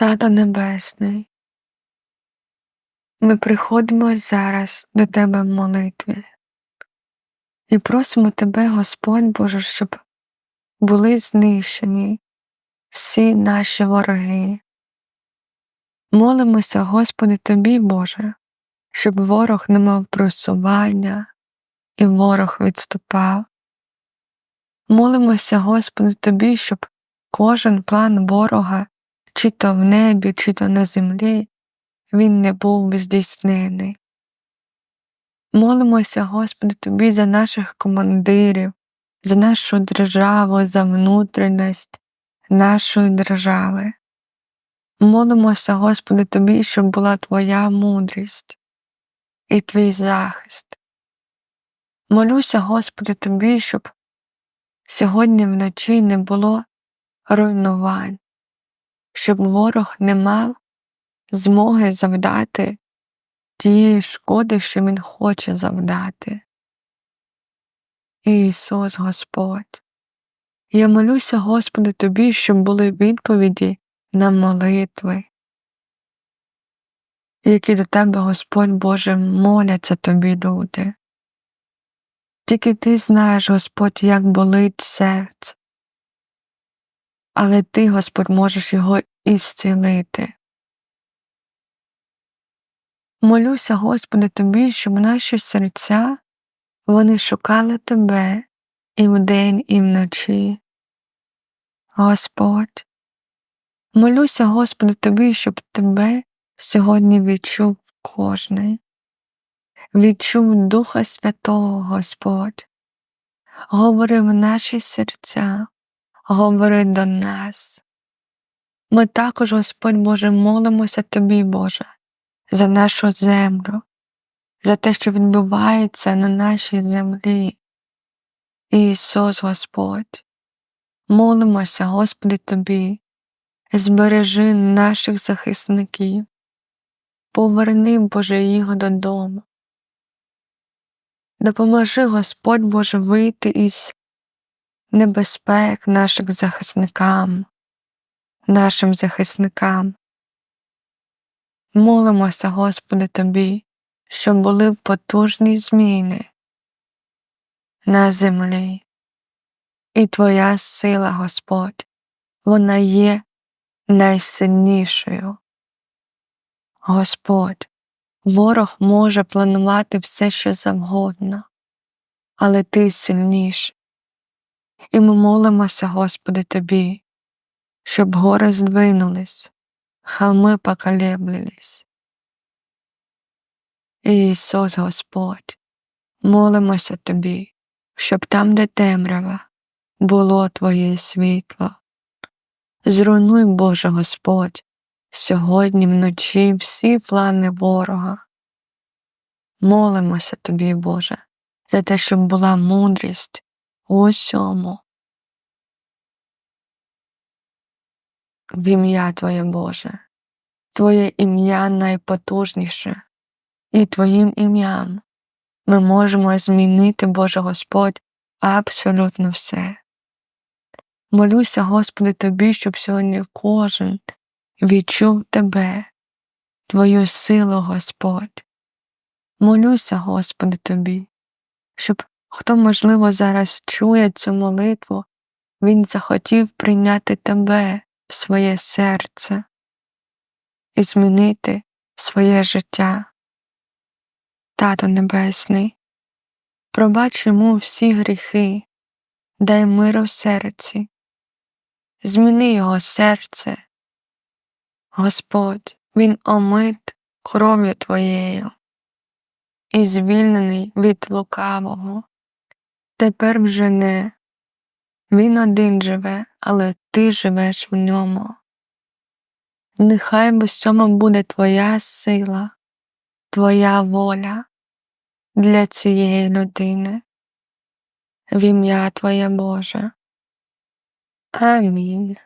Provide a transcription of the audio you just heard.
Тато Небесний, ми приходимо зараз до Тебе в молитві і просимо Тебе, Господь Боже, щоб були знищені всі наші вороги. Молимося, Господи, Тобі, Боже, щоб ворог не мав просування і ворог відступав. Молимося, Господи, Тобі, щоб кожен план ворога чи то в небі, чи то на землі, він не був здійснений. Молимося, Господи, Тобі за наших командирів, за нашу державу, за внутрішність нашої держави. Молимося, Господи, Тобі, щоб була Твоя мудрість і Твій захист. Молюся, Господи, Тобі, щоб сьогодні вночі не було руйнувань, щоб ворог не мав змоги завдати тієї шкоди, що Він хоче завдати. Ісус Господь, я молюся, Господи, Тобі, щоб були відповіді на молитви, які до Тебе, Господь Боже, моляться Тобі, люди. Тільки ти знаєш, Господь, як болить серце, але ти, Господь, можеш його ісцілити. Молюся, Господи, Тобі, щоб наші серця вони шукали Тебе і вдень, і вночі. Господь, молюся, Господи, Тобі, щоб Тебе сьогодні відчув кожний, відчув Духа Святого Господь, говори в наші серця, говори до нас. Ми також, Господь Боже, молимося Тобі, Боже, за нашу землю, за те, що відбувається на нашій землі. Ісус Господь, молимося, Господи, Тобі, збережи наших захисників, поверни, Боже, їх додому. Допоможи, Господь Боже, вийти із небезпек наших захисникам, нашим захисникам. Молимося, Господи, Тобі, щоб були потужні зміни на землі. І Твоя сила, Господь, вона є найсильнішою. Господь, ворог може планувати все, що завгодно, але Ти сильніший. І ми молимося, Господи, Тобі, щоб гори здвинулись, холми поколеблились. Ісус Господь, молимося Тобі, щоб там, де темрява, було Твоє світло. Зруйнуй, Боже Господь, сьогодні вночі всі плани ворога. Молимося Тобі, Боже, за те, щоб була мудрість усьому. В ім'я Твоє Боже, Твоє ім'я найпотужніше, і Твоїм ім'ям ми можемо змінити, Боже Господь, абсолютно все. Молюся, Господи, Тобі, щоб сьогодні кожен відчув Тебе, Твою силу, Господь. Молюся, Господи, Тобі, щоб хто, можливо, зараз чує цю молитву, він захотів прийняти Тебе в своє серце і змінити своє життя. Тато Небесний, пробач йому всі гріхи, дай миру в серці, зміни його серце. Господь, він омит кров'ю Твоєю і звільнений від лукавого. Тепер вже не він один живе, але ти живеш в ньому. Нехай в усьому буде Твоя сила, Твоя воля для цієї людини. В ім'я Твоє Боже. Амінь.